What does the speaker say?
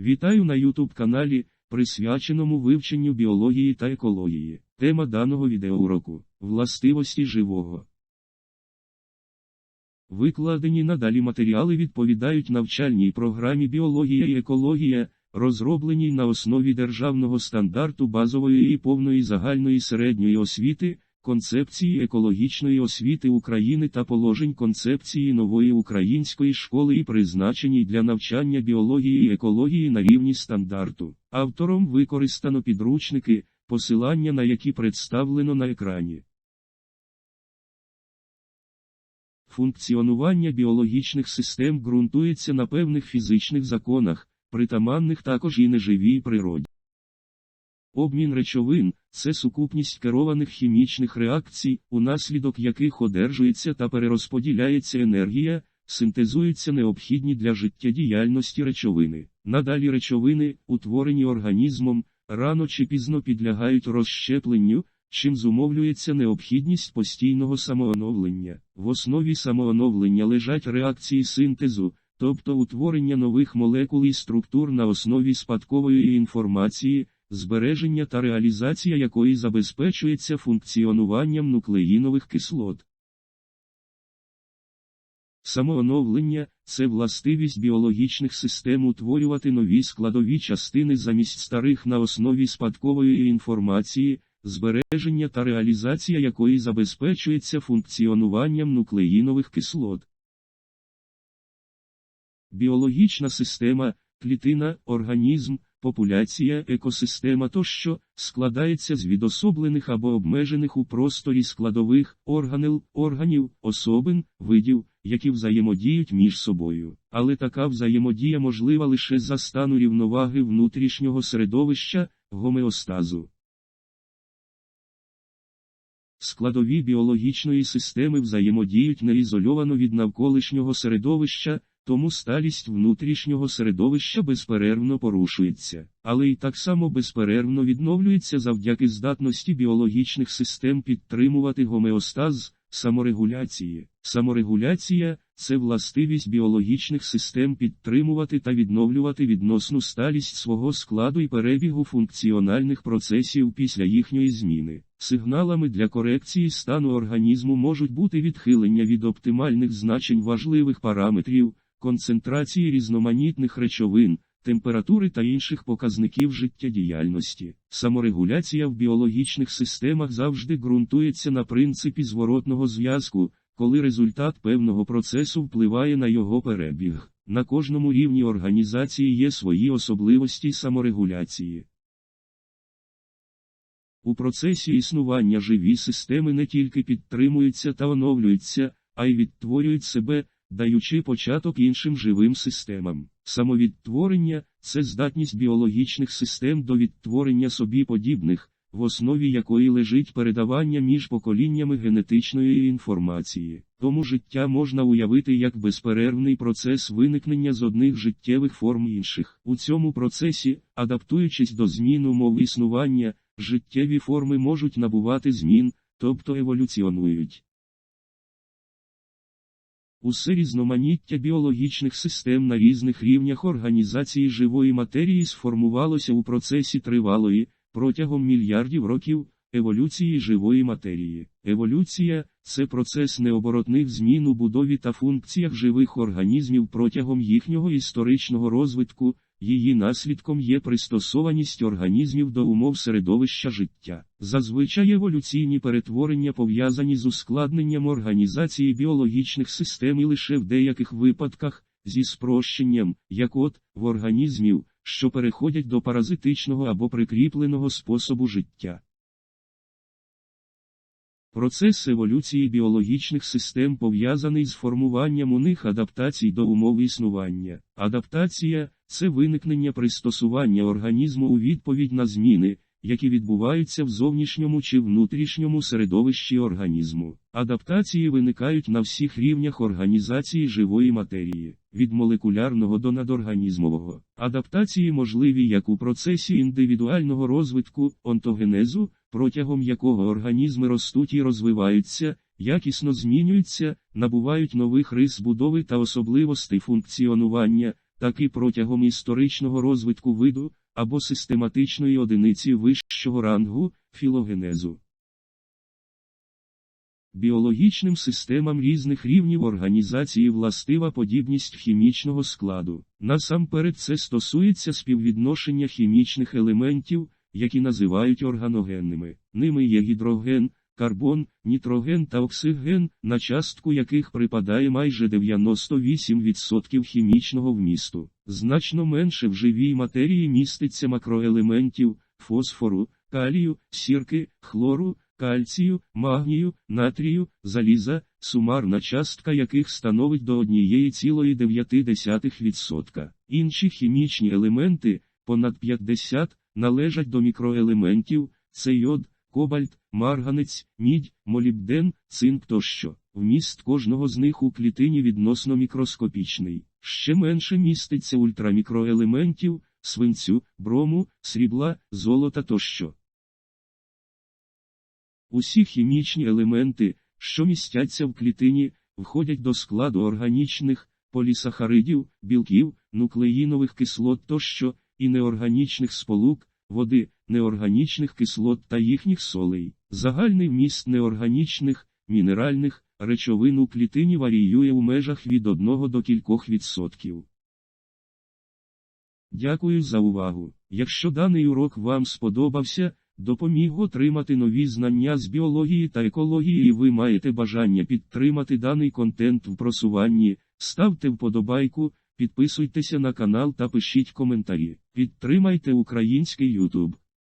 Вітаю на YouTube каналі, присвяченому вивченню біології та екології. Тема даного відеоуроку – властивості живого. Викладені надалі матеріали відповідають навчальній програмі Біологія і екологія, розробленій на основі державного стандарту базової і повної загальної середньої освіти, концепції екологічної освіти України та положень концепції нової української школи і призначеній для навчання біології і екології на рівні стандарту. Автором використано підручники, посилання на які представлено на екрані. Функціонування біологічних систем ґрунтується на певних фізичних законах, притаманних також і неживій природі. Обмін речовин це сукупність керованих хімічних реакцій, унаслідок яких одержується та перерозподіляється енергія, синтезуються необхідні для життєдіяльності речовини. Надалі речовини, утворені організмом, рано чи пізно підлягають розщепленню, чим зумовлюється необхідність постійного самооновлення. В основі самооновлення лежать реакції синтезу, тобто утворення нових молекул і структур на основі спадкової інформації, збереження та реалізація якої забезпечується функціонуванням нуклеїнових кислот. Самооновлення це властивість біологічних систем утворювати нові складові частини замість старих на основі спадкової інформації, збереження та реалізація якої забезпечується функціонуванням нуклеїнових кислот. Біологічна система, клітина, організм, популяція, екосистема тощо складається з відособлених або обмежених у просторі складових органел, органів, особин, видів, які взаємодіють між собою. Але така взаємодія можлива лише за стану рівноваги внутрішнього середовища, гомеостазу. Складові біологічної системи взаємодіють неізольовано від навколишнього середовища, тому сталість внутрішнього середовища безперервно порушується, але й так само безперервно відновлюється завдяки здатності біологічних систем підтримувати гомеостаз, саморегуляції. Саморегуляція це властивість біологічних систем підтримувати та відновлювати відносну сталість свого складу і перебігу функціональних процесів після їхньої зміни. Сигналами для корекції стану організму можуть бути відхилення від оптимальних значень важливих параметрів, концентрації різноманітних речовин, температури та інших показників життєдіяльності. Саморегуляція в біологічних системах завжди ґрунтується на принципі зворотного зв'язку, коли результат певного процесу впливає на його перебіг. На кожному рівні організації є свої особливості саморегуляції. У процесі існування живі системи не тільки підтримуються та оновлюються, а й відтворюють себе, даючи початок іншим живим системам. Самовідтворення це здатність біологічних систем до відтворення собі подібних, в основі якої лежить передавання між поколіннями генетичної інформації. Тому життя можна уявити як безперервний процес виникнення з одних життєвих форм інших. У цьому процесі, адаптуючись до змін умов існування, життєві форми можуть набувати змін, тобто еволюціонують. Усе різноманіття біологічних систем на різних рівнях організації живої матерії сформувалося у процесі тривалої, протягом мільярдів років, еволюції живої матерії. Еволюція це процес необоротних змін у будові та функціях живих організмів протягом їхнього історичного розвитку. Її наслідком є пристосованість організмів до умов середовища життя. Зазвичай еволюційні перетворення пов'язані з ускладненням організації біологічних систем і лише в деяких випадках зі спрощенням, як от в організмів, що переходять до паразитичного або прикріпленого способу життя. Процес еволюції біологічних систем пов'язаний з формуванням у них адаптацій до умов існування. Адаптація це виникнення пристосування організму у відповідь на зміни, які відбуваються в зовнішньому чи внутрішньому середовищі організму. Адаптації виникають на всіх рівнях організації живої матерії, від молекулярного до надорганізмового. Адаптації можливі як у процесі індивідуального розвитку, онтогенезу, протягом якого організми ростуть і розвиваються, якісно змінюються, набувають нових рис будови та особливостей функціонування, так і протягом історичного розвитку виду або систематичної одиниці вищого рангу філогенезу. Біологічним системам різних рівнів організації властива подібність хімічного складу. Насамперед це стосується співвідношення хімічних елементів, які називають органогенними. Ними є гідроген, карбон, нітроген та оксиген, на частку яких припадає майже 98% хімічного вмісту. Значно менше в живій матерії міститься макроелементів фосфору, калію, сірки, хлору, кальцію, магнію, натрію, заліза, сумарна частка яких становить до 1,9%. Інші хімічні елементи, понад 50, належать до мікроелементів, це йод, кобальт, марганець, мідь, молібден, цинк тощо. Вміст кожного з них у клітині відносно мікроскопічний. Ще менше міститься ультрамікроелементів, свинцю, брому, срібла, золота тощо. Усі хімічні елементи, що містяться в клітині, входять до складу органічних полісахаридів, білків, нуклеїнових кислот тощо, і неорганічних сполук, води, неорганічних кислот та їхніх солей. Загальний вміст неорганічних, мінеральних речовин у клітині варіює у межах від 1 до кількох відсотків. Дякую за увагу. Якщо даний урок вам сподобався, допоміг отримати нові знання з біології та екології і ви маєте бажання підтримати даний контент в просуванні, ставте вподобайку, підписуйтеся на канал та пишіть коментарі. Підтримайте український YouTube.